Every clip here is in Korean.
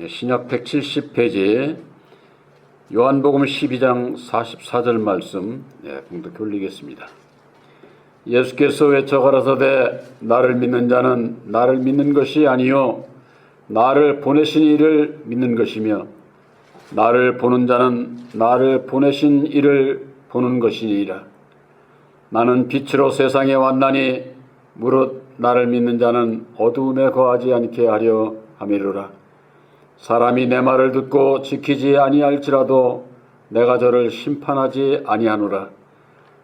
예, 신약 170페이지 요한복음 12장 44절 말씀 예, 봉독해 올리겠습니다. 예수께서 외쳐 가라사대 나를 믿는 자는 나를 믿는 것이 아니요 나를 보내신 이를 믿는 것이며 나를 보는 자는 나를 보내신 이를 보는 것이니라. 나는 빛으로 세상에 왔나니 무릇 나를 믿는 자는 어두움에 거하지 않게 하려 함이로라. 사람이 내 말을 듣고 지키지 아니할지라도 내가 저를 심판하지 아니하노라.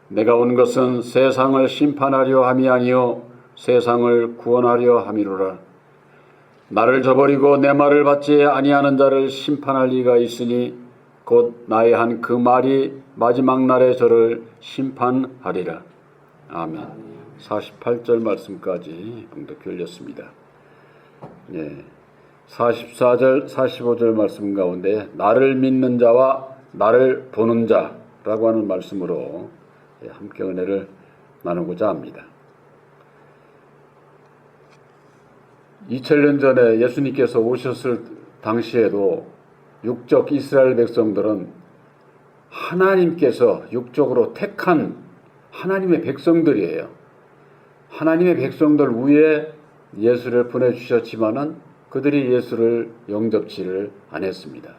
내가 온 것은 세상을 심판하려 함이 아니요 세상을 구원하려 함이로라. 나를 저버리고 내 말을 받지 아니하는 자를 심판할 리가 있으니 곧 나의 한 그 말이 마지막 날에 저를 심판하리라. 아멘. 48절 말씀까지 봉독해 올렸습니다. 예. 44절, 45절 말씀 가운데 나를 믿는 자와 나를 보는 자라고 하는 말씀으로 예, 함께 은혜를 나누고자 합니다. 2000년 전에 예수님께서 오셨을 당시에도 육적 이스라엘 백성들은 하나님께서 육적으로 택한 하나님의 백성들이에요. 하나님의 백성들 위에 예수를 보내주셨지만은 그들이 예수를 영접치를 안 했습니다.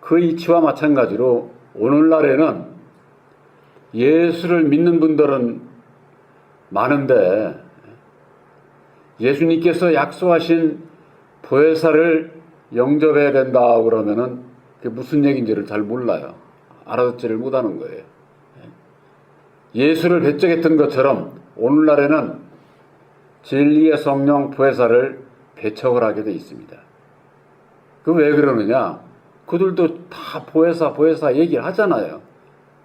그 이치와 마찬가지로 오늘날에는 예수를 믿는 분들은 많은데 예수님께서 약속하신 보혜사를 영접해야 된다 그러면은 그게 무슨 얘기인지를 잘 몰라요. 알아듣지를 못하는 거예요. 예수를 배척했던 것처럼 오늘날에는 진리의 성령 보혜사를 배척을 하게 돼 있습니다. 그 왜 그러느냐? 그들도 다 보혜사 보혜사 얘기를 하잖아요.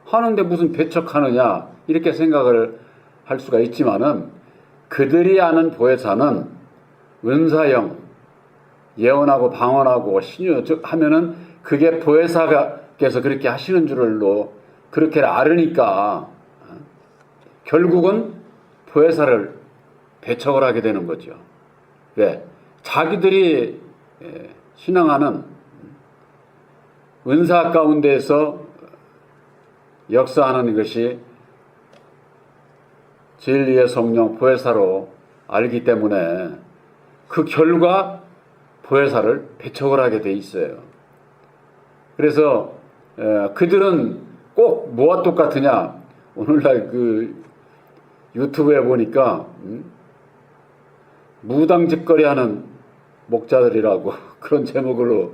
하는데 무슨 배척하느냐 이렇게 생각을 할 수가 있지만은 그들이 아는 보혜사는 은사형 예언하고 방언하고 신유 하면은 그게 보혜사께서 그렇게 하시는 줄로 그렇게 알으니까 결국은 보혜사를 배척을 하게 되는 거죠. 왜? 자기들이 신앙하는 은사 가운데에서 역사하는 것이 진리의 성령 보혜사로 알기 때문에 그 결과 보혜사를 배척을 하게 돼 있어요. 그래서 그들은 꼭 뭐와 똑같으냐? 오늘날 그 유튜브에 보니까 음? 무당짓거리하는 목자들이라고 그런 제목으로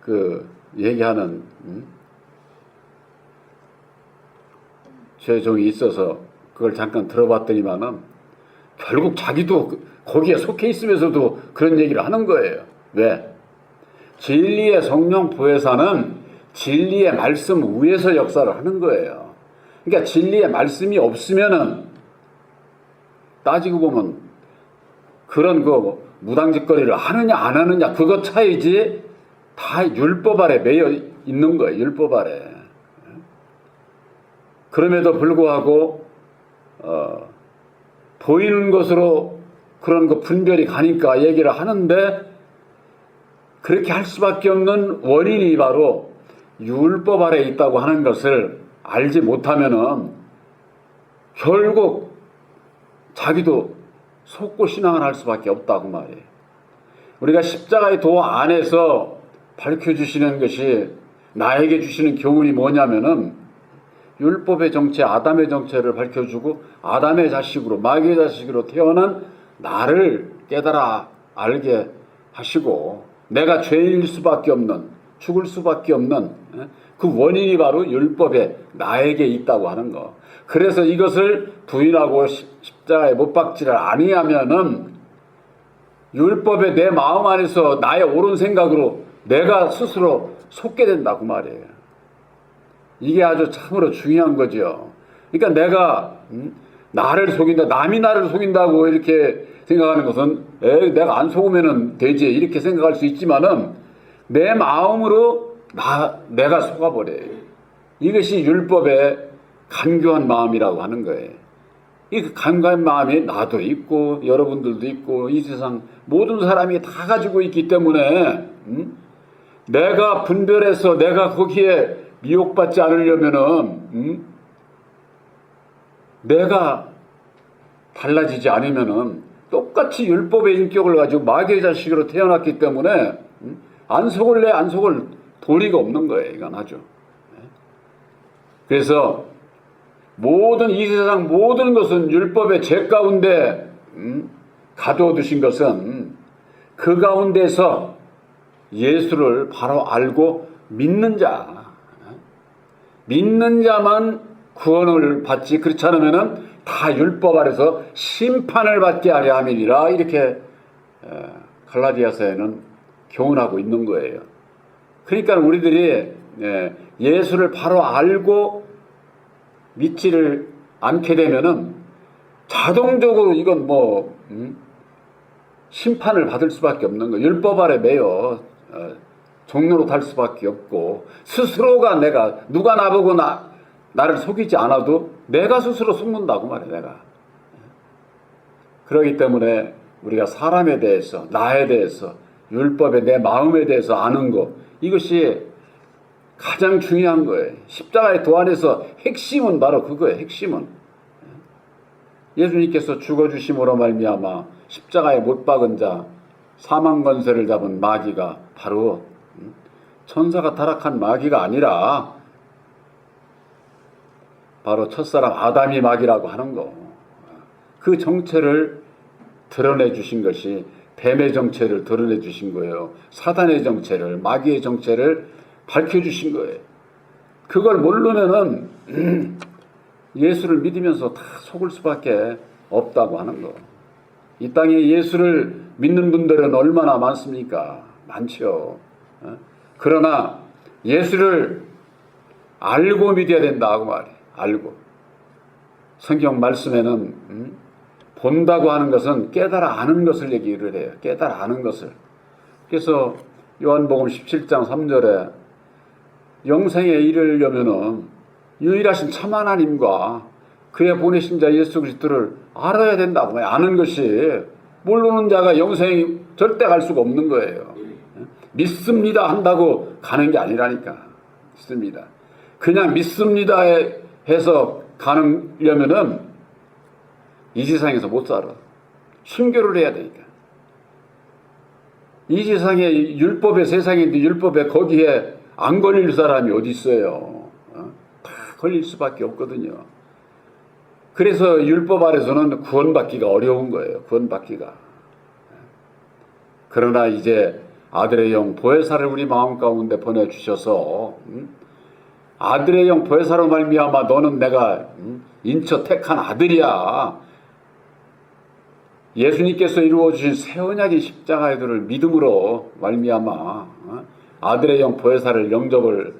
그 얘기하는 음? 죄종이 있어서 그걸 잠깐 들어봤더니만은 결국 자기도 그 거기에 속해 있으면서도 그런 얘기를 하는 거예요. 왜? 진리의 성령 보혜사는 진리의 말씀 위에서 역사를 하는 거예요. 그러니까 진리의 말씀이 없으면은 따지고 보면 그런 그 무당짓거리를 하느냐 안 하느냐 그것 차이지 다 율법 아래 매여 있는 거예요. 율법 아래. 그럼에도 불구하고 어, 보이는 것으로 그런 그 분별이 가니까 얘기를 하는데 그렇게 할 수밖에 없는 원인이 바로 율법 아래 있다고 하는 것을 알지 못하면은 결국 자기도 속고 신앙을 할 수밖에 없다고 말이에요. 우리가 십자가의 도 안에서 밝혀주시는 것이 나에게 주시는 교훈이 뭐냐면은 율법의 정체, 아담의 정체를 밝혀주고 아담의 자식으로, 마귀의 자식으로 태어난 나를 깨달아 알게 하시고 내가 죄일 수밖에 없는, 죽을 수밖에 없는 그 원인이 바로 율법에 나에게 있다고 하는 거. 그래서 이것을 부인하고 십자가에 못 박지를 아니하면은 율법에 내 마음 안에서 나의 옳은 생각으로 내가 스스로 속게 된다고 말이에요. 이게 아주 참으로 중요한 거죠. 그러니까 내가 음, 나를 속인다, 남이 나를 속인다고 이렇게 생각하는 것은 에이, 내가 안 속으면 되지 이렇게 생각할 수 있지만은 내 마음으로 나 내가 속아버려요. 이것이 율법의 간교한 마음이라고 하는 거예요. 이 간과한 마음이 나도 있고 여러분들도 있고 이 세상 모든 사람이 다 가지고 있기 때문에 음? 내가 분별해서 내가 거기에 미혹받지 않으려면은 음? 내가 달라지지 않으면은 똑같이 율법의 인격을 가지고 마귀의 자식으로 태어났기 때문에 음? 안 속을래 안 속을 도리가 없는 거예요. 이건 아주. 그래서 모든 이 세상 모든 것은 율법의 죄 가운데 음, 가둬두신 것은 그 가운데서 예수를 바로 알고 믿는 자, 믿는 자만 구원을 받지 그렇지 않으면은 다 율법 아래서 심판을 받게 하려 함이니라 이렇게 에, 갈라디아서에는 교훈하고 있는 거예요. 그러니까 우리들이 예, 예수를 바로 알고 믿지를 않게 되면은 자동적으로 이건 뭐 음, 심판을 받을 수밖에 없는 거. 율법 아래 매여 어, 종로로 탈 수밖에 없고 스스로가 내가 누가 나보고 나 나를 속이지 않아도 내가 스스로 속는다고 말해 내가. 그러기 때문에 우리가 사람에 대해서 나에 대해서 율법에 내 마음에 대해서 아는 것 이것이 가장 중요한 거예요. 십자가의 도안에서 핵심은 바로 그거예요. 핵심은 예수님께서 죽어 주심으로 말미암아 십자가에 못 박은 자 사망 건세를 잡은 마귀가 바로 음, 천사가 타락한 마귀가 아니라 바로 첫사람 아담이 마귀라고 하는 거. 그 정체를 드러내 주신 것이 뱀의 정체를 드러내 주신 거예요. 사단의 정체를 마귀의 정체를 밝혀 주신 거예요. 그걸 모르면은 예수를 믿으면서 다 속을 수밖에 없다고 하는 거. 이 땅에 예수를 믿는 분들은 얼마나 많습니까? 많죠. 어? 그러나 예수를 알고 믿어야 된다고 말해. 알고. 성경 말씀에는 음? 본다고 하는 것은 깨달아 아는 것을 얘기를 해요. 깨달아 아는 것을. 그래서 요한복음 17장 3절에 영생에 이르려면은 유일하신 참 하나님과 그의 보내신 자 예수 그리스도를 알아야 된다고. 아는 것이 모르는 자가 영생이 절대 갈 수가 없는 거예요. 믿습니다 한다고 가는 게 아니라니까. 믿습니다. 그냥 믿습니다 해서 가려면은 이 세상에서 못 살아. 순교를 해야 되니까. 이 세상에 율법의 세상인데 율법에 거기에 안 걸릴 사람이 어디 있어요? 어? 다 걸릴 수밖에 없거든요. 그래서 율법 아래서는 구원받기가 어려운 거예요. 구원받기가. 그러나 이제 아들의 영 보혜사를 우리 마음 가운데 보내주셔서 음? 아들의 영 보혜사로 말미암아 너는 내가 음? 인처 택한 아들이야. 예수님께서 이루어 주신 새 언약의 십자가의 도를 믿음으로 말미암아 어? 아들의 영 보혜사를 영접을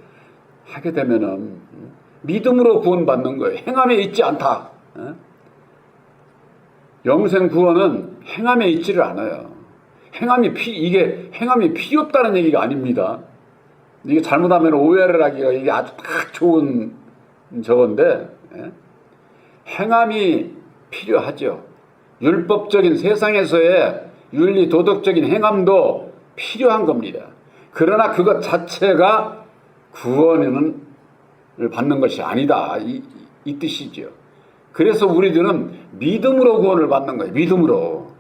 하게 되면은 음? 믿음으로 구원받는 거예요. 행함에 있지 않다. 어? 영생 구원은 행함에 있지를 않아요. 행함이 피 이게 행함이 필요 없다는 얘기가 아닙니다. 이게 잘못하면 오해를 하기가 이게 아주 딱 좋은 저건데 예? 행함이 필요하죠. 율법적인 세상에서의 윤리 도덕적인 행함도 필요한 겁니다. 그러나 그것 자체가 구원을 받는 것이 아니다 이, 이 뜻이죠. 그래서 우리들은 믿음으로 구원을 받는 거예요. 믿음으로.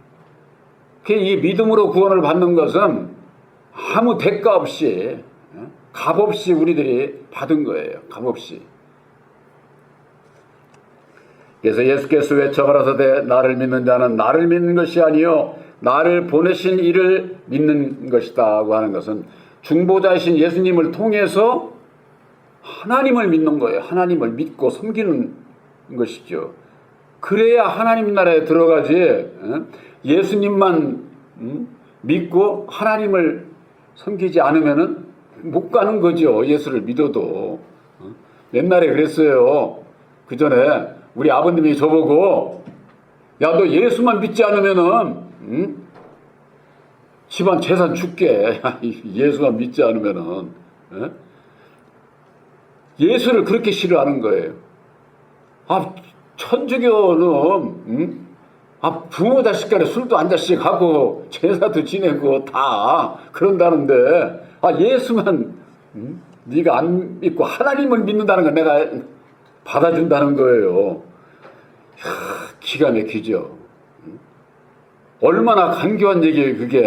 이 믿음으로 구원을 받는 것은 아무 대가 없이 어? 값 없이 우리들이 받은 거예요. 값 없이. 그래서 예수께서 외쳐 가라사대 나를 믿는 자는 나를 믿는 것이 아니요 나를 보내신 이를 믿는 것이다고 하는 것은 중보자이신 예수님을 통해서 하나님을 믿는 거예요. 하나님을 믿고 섬기는 것이죠. 그래야 하나님 나라에 들어가지 어? 예수님만 음? 믿고 하나님을 섬기지 않으면은 못 가는 거죠. 예수를 믿어도. 어? 옛날에 그랬어요. 그 전에 우리 아버님이 저보고 야 너 예수만 믿지 않으면은 응? 집안 재산 줄게. 예수만 믿지 않으면은 에? 예수를 그렇게 싫어하는 거예요. 아 천주교는 음? 아, 부모 자식 간에 술도 한 잔씩 하고 제사도 지내고 다 그런다는데 아 예수만 음? 네가 안 믿고 하나님을 믿는다는 건 내가 받아준다는 거예요. 야, 기가 막히죠. 음? 얼마나 간교한 얘기예요 그게.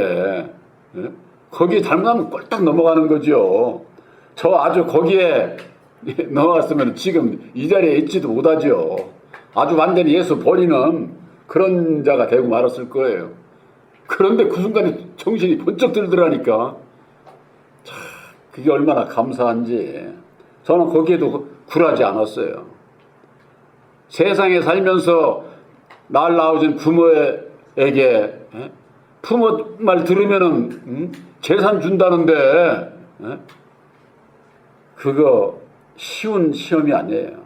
예? 거기에 잘못하면 꼴딱 넘어가는 거죠. 저 아주 거기에 넘어갔으면 지금 이 자리에 있지도 못하죠. 아주 완전히 예수 버리는 그런 자가 되고 말았을 거예요. 그런데 그 순간에 정신이 번쩍 들더라니까. 참, 그게 얼마나 감사한지. 저는 거기에도 굴하지 않았어요. 세상에 살면서 날 낳아준 부모 에게 예? 부모 말 들으면은 음? 재산 준다는데 예? 그거 쉬운 시험이 아니에요.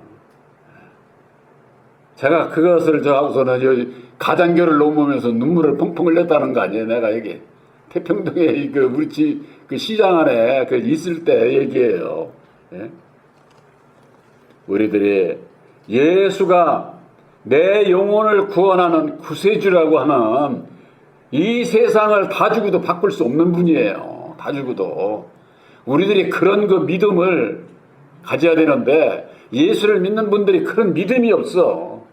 제가 그것을 저 하고서는 여기 가장교를 넘으면서 눈물을 펑펑 흘렸다는 거 아니에요. 내가 여기 태평동에 그 우리 집그 시장 안에 그 있을 때 얘기예요. 예? 우리들이 예수가 내 영혼을 구원하는 구세주라고 하는 이 세상을 다 주고도 바꿀 수 없는 분이에요. 다 주고도. 우리들이 그런 그 믿음을 가져야 되는데 예수를 믿는 분들이 그런 믿음이 없어.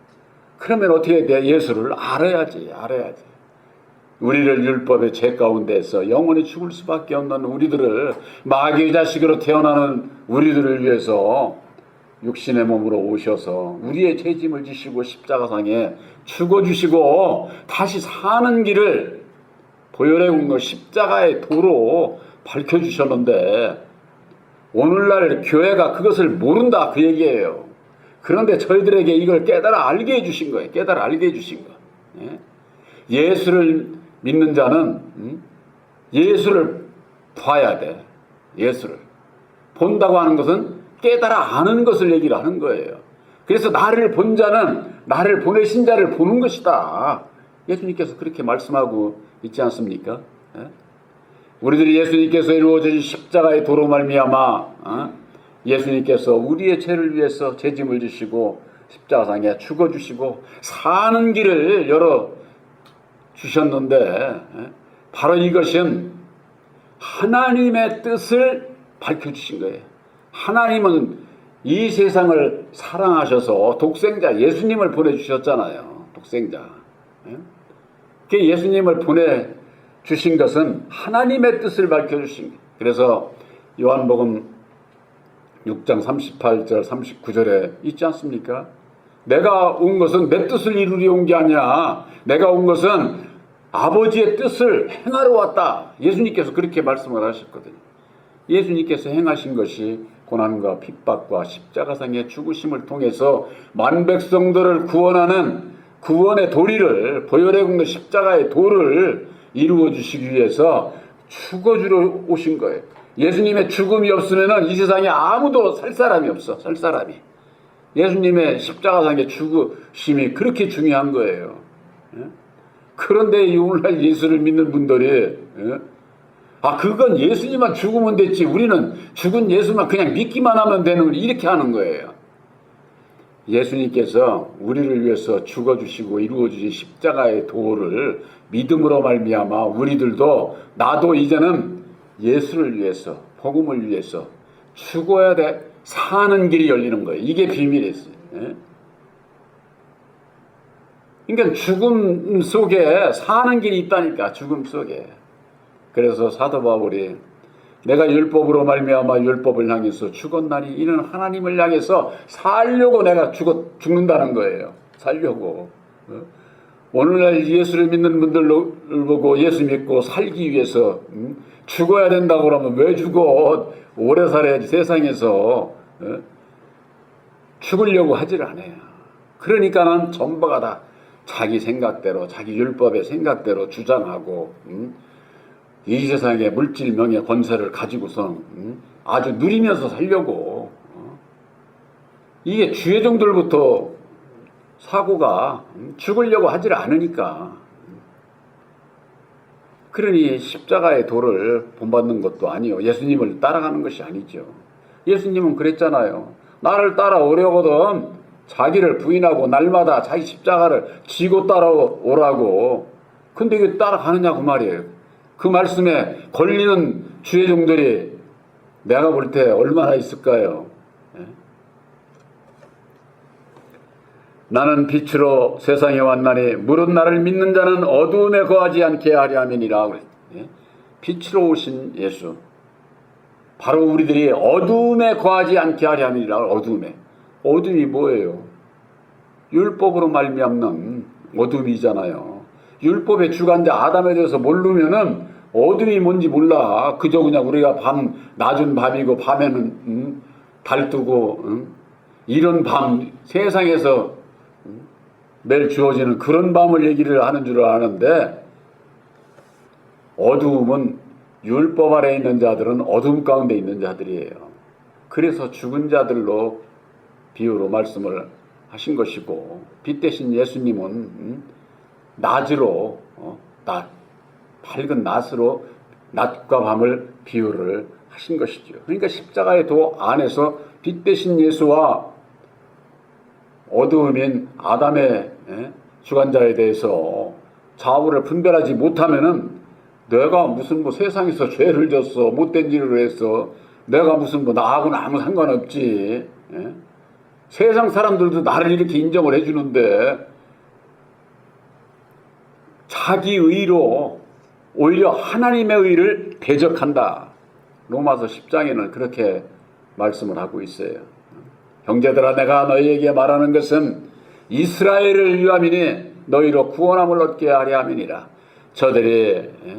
그러면 어떻게 돼? 예수를 알아야지, 알아야지. 우리를 율법의 죄 가운데서 영원히 죽을 수밖에 없는 우리들을 마귀의 자식으로 태어나는 우리들을 위해서 육신의 몸으로 오셔서 우리의 죄짐을 지시고 십자가상에 죽어주시고 다시 사는 길을 보혈의 공로 십자가의 도로 밝혀주셨는데 오늘날 교회가 그것을 모른다 그 얘기예요. 그런데 저희들에게 이걸 깨달아 알게 해주신 거예요. 깨달아 알게 해주신 거. 예? 예수를 믿는 자는 음? 예수를 봐야 돼. 예수를 본다고 하는 것은 깨달아 아는 것을 얘기를 하는 거예요. 그래서 나를 본 자는 나를 보내신 자를 보는 것이다. 예수님께서 그렇게 말씀하고 있지 않습니까? 예? 우리들이 예수님께서 이루어진 십자가의 도로 말미암아 어? 예수님께서 우리의 죄를 위해서 죄짐을 지시고 십자가상에 죽어 주시고 사는 길을 열어 주셨는데 예? 바로 이것은 하나님의 뜻을 밝혀 주신 거예요. 하나님은 이 세상을 사랑하셔서 독생자 예수님을 보내 주셨잖아요. 독생자. 예? 그 예수님을 보내 주신 것은 하나님의 뜻을 밝혀 주신 거예요. 그래서 요한복음 6장 38절 39절에 있지 않습니까? 내가 온 것은 내 뜻을 이루려 온 게 아니야. 내가 온 것은 아버지의 뜻을 행하러 왔다. 예수님께서 그렇게 말씀을 하셨거든요. 예수님께서 행하신 것이 고난과 핍박과 십자가상의 죽으심을 통해서 만 백성들을 구원하는 구원의 도리를 보혈의 공로 십자가의 도를 이루어 주시기 위해서 죽어 주러 오신 거예요. 예수님의 죽음이 없으면 이 세상에 아무도 살 사람이 없어. 살 사람이. 예수님의 십자가상의 죽으심이 그렇게 중요한 거예요. 예? 그런데 이 오늘날 예수를 믿는 분들이 예? 아 그건 예수님만 죽으면 됐지 우리는 죽은 예수만 그냥 믿기만 하면 되는 이렇게 하는 거예요. 예수님께서 우리를 위해서 죽어주시고 이루어주신 십자가의 도를 믿음으로 말미암아 우리들도 나도 이제는 예수를 위해서 복음을 위해서 죽어야 돼 사는 길이 열리는 거예요. 이게 비밀이었어요. 예? 그러니까 죽음 속에 사는 길이 있다니까 죽음 속에. 그래서 사도 바울이 내가 율법으로 말미암아 율법을 향해서 죽었나니 이는 하나님을 향해서 살려고 내가 죽었 죽는다는 거예요. 살려고. 어? 오늘날 예수를 믿는 분들을 보고 예수 믿고 살기 위해서 음? 죽어야 된다고 그러면 왜 죽어? 오래 살아야지 세상에서 어? 죽으려고 하질 않아요. 그러니까는 전부가 다 자기 생각대로 자기 율법의 생각대로 주장하고 음? 이 세상의 물질 명예 권세를 가지고선 음? 아주 누리면서 살려고 어? 이게 주의종들부터 사고가 음? 죽으려고 하질 않으니까 그러니 십자가의 도를 본받는 것도 아니요 예수님을 따라가는 것이 아니죠 예수님은 그랬잖아요 나를 따라오려거든 자기를 부인하고 날마다 자기 십자가를 지고 따라오라고. 근데 이게 따라가느냐고 말이에요. 그 말씀에 걸리는 주의 종들이 내가 볼 때 얼마나 있을까요? 예? 나는 빛으로 세상에 왔나니 무릇 나를 믿는 자는 어두움에 거하지 않게 하려 함이니라. 예? 빛으로 오신 예수. 바로 우리들이 어두움에 거하지 않게 하려 함이니라. 어두움에. 어둠이 뭐예요? 율법으로 말미암는 어둠이잖아요. 율법의 주관자 아담에 대해서 모르면은 어둠이 뭔지 몰라. 그저 그냥 우리가 밤 낮은 밤이고 밤에는 음, 달 뜨고 음, 이런 밤 세상에서 음, 매일 주어지는 그런 밤을 얘기를 하는 줄 아는데 어두움은 율법 아래 있는 자들은 어둠 가운데 있는 자들이에요. 그래서 죽은 자들로 비유로 말씀을 하신 것이고 빛 대신 예수님은 음, 낮으로 어, 낮 밝은 낮으로 낮과 밤을 비유를 하신 것이죠. 그러니까 십자가의 도 안에서 빛 대신 예수와 어두움인 아담의 예, 주관자에 대해서 좌우를 분별하지 못하면은 내가 무슨 뭐 세상에서 죄를 졌어 못된 일을 했어 내가 무슨 뭐 나하고는 아무 상관없지 예? 세상 사람들도 나를 이렇게 인정을 해주는데 자기 의로 오히려 하나님의 의를 대적한다. 로마서 10장에는 그렇게 말씀을 하고 있어요. 형제들아 내가 너희에게 말하는 것은 이스라엘을 위함이니 너희로 구원함을 얻게 하려 함이니라. 저들이 예?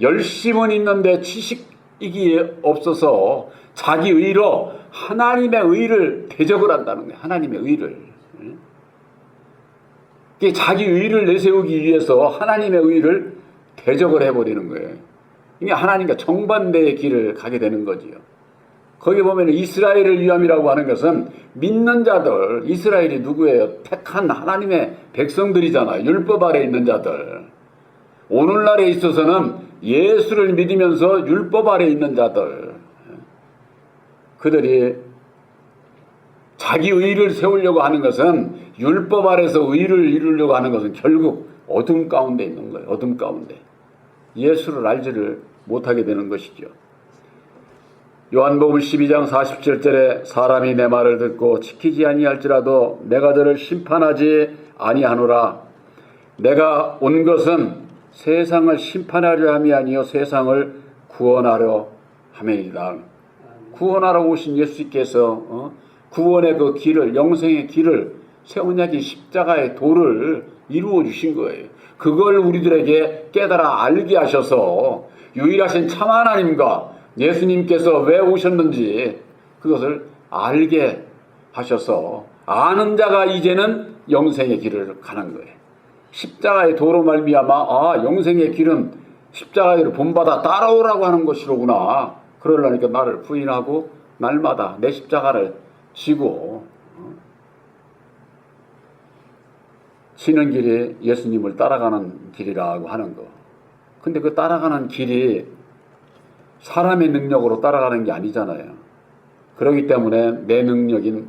열심은 있는데 지식이기 없어서 자기 의로 하나님의 의를 대적을 한다는 거예요. 하나님의 의를. 이게 자기 의를 내세우기 위해서 하나님의 의를 대적을 해버리는 거예요. 이게 하나님과 정반대의 길을 가게 되는 거지요. 거기 보면 이스라엘을 위함이라고 하는 것은 믿는 자들, 이스라엘이 누구예요? 택한 하나님의 백성들이잖아요. 율법 아래 있는 자들. 오늘날에 있어서는 예수를 믿으면서 율법 아래 있는 자들. 그들이 자기 의를 세우려고 하는 것은 율법 아래서 의를 이루려고 하는 것은 결국 어둠 가운데 있는 거예요. 어둠 가운데. 예수를 알지를 못하게 되는 것이죠. 요한복음 12장 47절에 사람이 내 말을 듣고 지키지 아니할지라도 내가 그를 심판하지 아니하노라. 내가 온 것은 세상을 심판하려 함이 아니요 세상을 구원하려 함이니라. 구원하러 오신 예수께서 어? 구원의 그 길을 영생의 길을 세운약이 십자가의 도를 이루어 주신 거예요. 그걸 우리들에게 깨달아 알게 하셔서 유일하신 참 하나님과 예수님께서 왜 오셨는지 그것을 알게 하셔서 아는 자가 이제는 영생의 길을 가는 거예요. 십자가의 도로 말미암아 아 영생의 길은 십자가를 본받아 따라오라고 하는 것이로구나. 그러려니까 나를 부인하고 날마다 내 십자가를 지고 어? 지는 길이 예수님을 따라가는 길이라고 하는 거. 근데 그 따라가는 길이 사람의 능력으로 따라가는 게 아니잖아요. 그렇기 때문에 내 능력인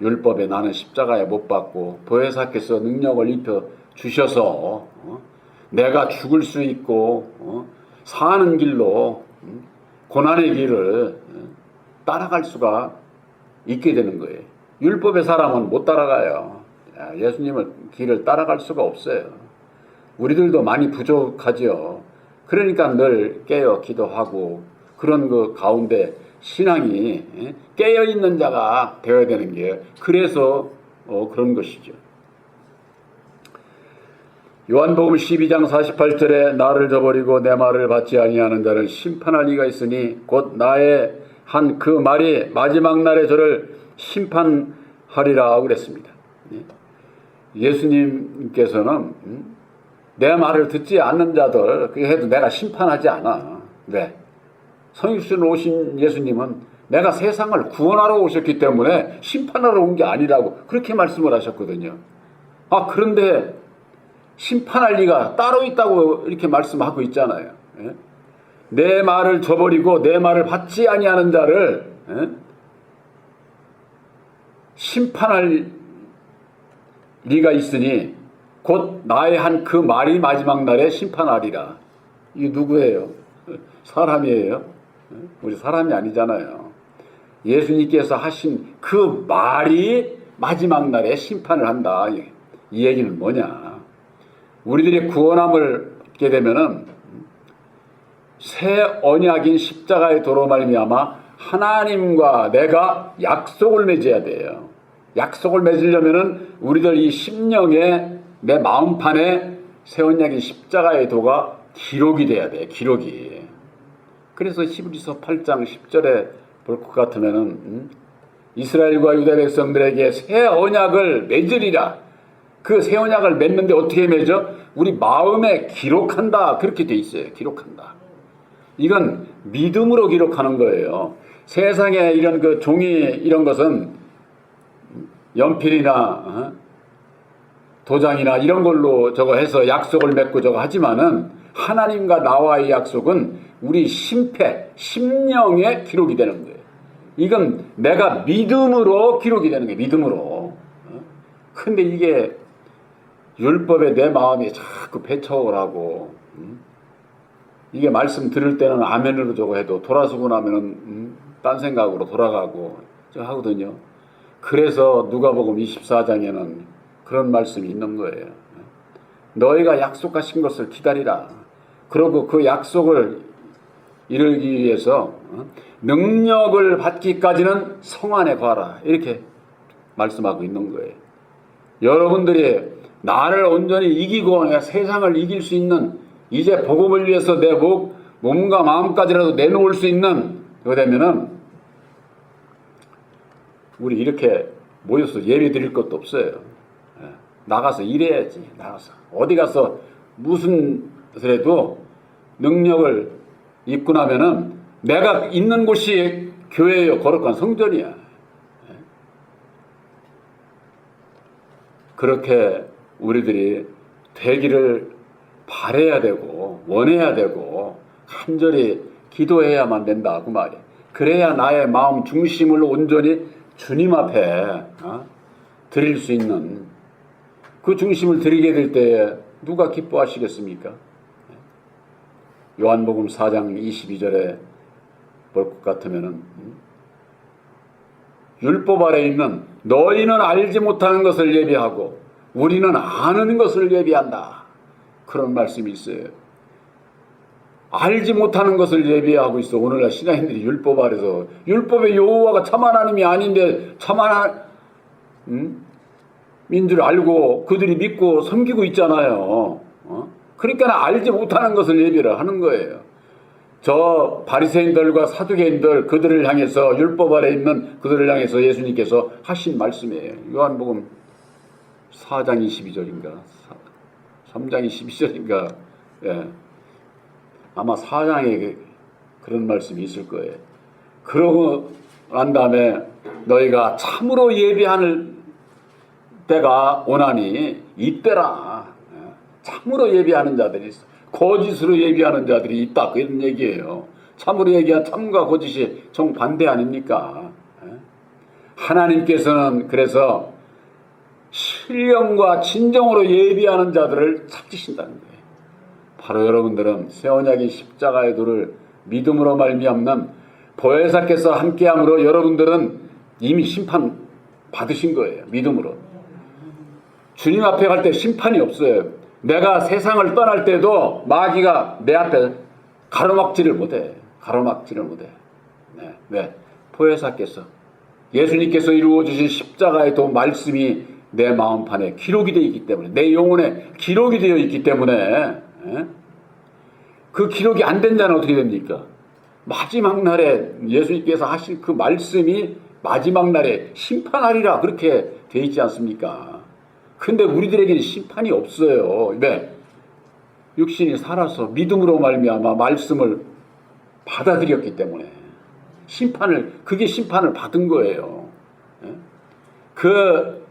율법에 나는 십자가에 못 박고 보혜사께서 능력을 입혀 주셔서 어? 내가 죽을 수 있고 어? 사는 길로 음? 고난의 길을 어? 따라갈 수가 있게 되는 거예요. 율법의 사람은 못 따라가요. 야, 예수님을 길을 따라갈 수가 없어요. 우리들도 많이 부족하죠. 그러니까 늘 깨어 기도하고 그런 그 가운데 신앙이 예, 깨어 있는 자가 되어야 되는 게 그래서 어, 그런 것이죠. 요한복음 12장 48절에 나를 저버리고 내 말을 받지 아니하는 자를 심판할 리가 있으니 곧 나의 한 그 말이 마지막 날에 저를 심판하리라 그랬습니다. 예. 예수님께서는 음, 내 말을 듣지 않는 자들 그게 해도 내가 심판하지 않아. 왜? 성육신으로 오신 예수님은 내가 세상을 구원하러 오셨기 때문에 심판하러 온 게 아니라고 그렇게 말씀을 하셨거든요. 아 그런데 심판할 리가 따로 있다고 이렇게 말씀하고 있잖아요. 예? 내 말을 저버리고 내 말을 받지 아니하는 자를 예? 심판할 리가 있으니 곧 나의 한 그 말이 마지막 날에 심판하리라. 이게 누구예요? 사람이에요. 우리 사람이 아니잖아요. 예수님께서 하신 그 말이 마지막 날에 심판을 한다. 이 얘기는 뭐냐? 우리들이 구원함을 받게 되면은 새 언약인 십자가의 도로 말미암아 하나님과 내가 약속을 맺어야 돼요. 약속을 맺으려면은 우리들 이 심령에 내 마음판에 새 언약인 십자가의 도가 기록이 돼야 돼. 기록이. 그래서 히브리서 8장 10절에 볼 것 같으면은 음? 이스라엘과 유다 백성들에게 새 언약을 맺으리라. 그 새 언약을 맺는데 어떻게 맺어? 우리 마음에 기록한다. 그렇게 돼 있어요. 기록한다. 이건 믿음으로 기록하는 거예요. 세상에 이런 그 종이 이런 것은 연필이나 어? 도장이나 이런 걸로 저거 해서 약속을 맺고 저거 하지만은 하나님과 나와의 약속은 우리 심패, 심령에 기록이 되는 거예요. 이건 내가 믿음으로 기록이 되는 거예요. 믿음으로. 어? 근데 이게 율법에 내 마음이 자꾸 배쳐오라고. 음? 이게 말씀 들을 때는 아멘으로 저거 해도 돌아서고 나면은 음, 딴 생각으로 돌아가고 저 하거든요. 그래서 누가복음 24장에는 그런 말씀이 있는 거예요. 너희가 약속하신 것을 기다리라. 그러고 그 약속을 이루기 위해서 어, 능력을 받기까지는 성 안에 가라. 이렇게 말씀하고 있는 거예요. 여러분들이 나를 온전히 이기고 세상을 이길 수 있는 이제 복음을 위해서 내 목, 몸과 마음까지라도 내놓을 수 있는 그거 되면은 우리 이렇게 모여서 예배 드릴 것도 없어요. 예. 나가서 일해야지. 나가서 어디 가서 무슨 그래도 능력을 입고 나면은 내가 있는 곳이 교회예요. 거룩한 성전이야. 예. 그렇게 우리들이 되기를 바래야 되고 원해야 되고 간절히 기도해야만 된다 그 말이야. 그래야 나의 마음 중심을 온전히 주님 앞에 어? 드릴 수 있는 그 중심을 드리게 될 때에 누가 기뻐하시겠습니까? 요한복음 4장 22절에 볼 것 같으면은 음? 율법 아래 있는 너희는 알지 못하는 것을 예비하고 우리는 아는 것을 예비한다. 그런 말씀이 있어요. 알지 못하는 것을 예비하고 있어. 오늘날 신앙인들이 율법 아래서 율법의 여호와가 참 하나님이 아닌데 참 하나 음? 민줄 알고 그들이 믿고 섬기고 있잖아요. 어? 그러니까 알지 못하는 것을 예비를 하는 거예요. 저 바리새인들과 사두개인들 그들을 향해서 율법 아래 있는 그들을 향해서 예수님께서 하신 말씀이에요. 요한복음 4장 22절인가 3장 22절인가 예. 아마 4장에 그런 말씀이 있을 거예요. 그러고 난 다음에 너희가 참으로 예비하는 때가 오나니 이때라. 예. 참으로 예비하는 자들이 있어. 거짓으로 예비하는 자들이 있다. 그런 얘기예요. 참으로 얘기한 참과 거짓이 정반대 아닙니까? 예. 하나님께서는 그래서 신령과 진정으로 예비하는 자들을 찾으신다는 거예요. 바로 여러분들은 새 언약의 십자가의 도를 믿음으로 말미암는 보혜사께서 함께함으로 여러분들은 이미 심판 받으신 거예요. 믿음으로. 주님 앞에 갈 때 심판이 없어요. 내가 세상을 떠날 때도 마귀가 내 앞에 가로막지를 못해. 가로막지를 못해. 네, 네. 보혜사께서 예수님께서 이루어 주신 십자가의 도 말씀이 내 마음판에 기록이 되어 있기 때문에 내 영혼에 기록이 되어 있기 때문에 예? 그 기록이 안된 자는 어떻게 됩니까? 마지막 날에 예수님께서 하신 그 말씀이 마지막 날에 심판하리라 그렇게 되어 있지 않습니까? 근데 우리들에게는 심판이 없어요. 왜? 육신이 살아서 믿음으로 말미암아 말씀을 받아들였기 때문에 심판을 그게 심판을 받은 거예요. 예? 그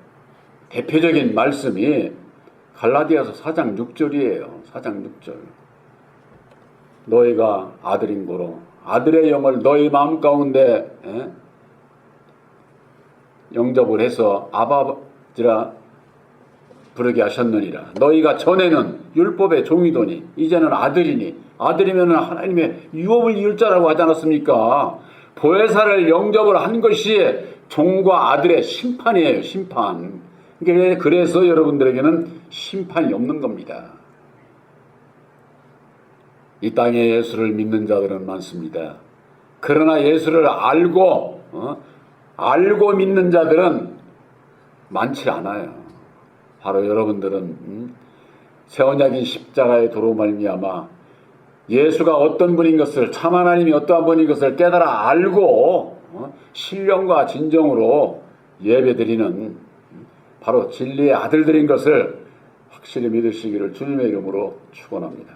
대표적인 말씀이 갈라디아서 4장 6절이에요. 4장 6절. 너희가 아들인 거로 아들의 영을 너희 마음 가운데 에? 영접을 해서 아버지라 부르게 하셨느니라. 너희가 전에는 율법의 종이더니 이제는 아들이니 아들이면 하나님의 유업을 이을 자라고 하지 않았습니까? 보혜사를 영접을 한 것이 종과 아들의 심판이에요. 심판. 그래- 그래서 여러분들에게는 심판이 없는 겁니다. 이 땅에 예수를 믿는 자들은 많습니다. 그러나 예수를 알고 어? 알고 믿는 자들은 많지 않아요. 바로 여러분들은 음, 새 언약인 십자가의 도로 말미암아 예수가 어떤 분인 것을 참 하나님이 어떠한 분인 것을 깨달아 알고 어? 신령과 진정으로 예배드리는 음, 바로 진리의 아들들인 것을 확실히 믿으시기를 주님의 이름으로 축원합니다.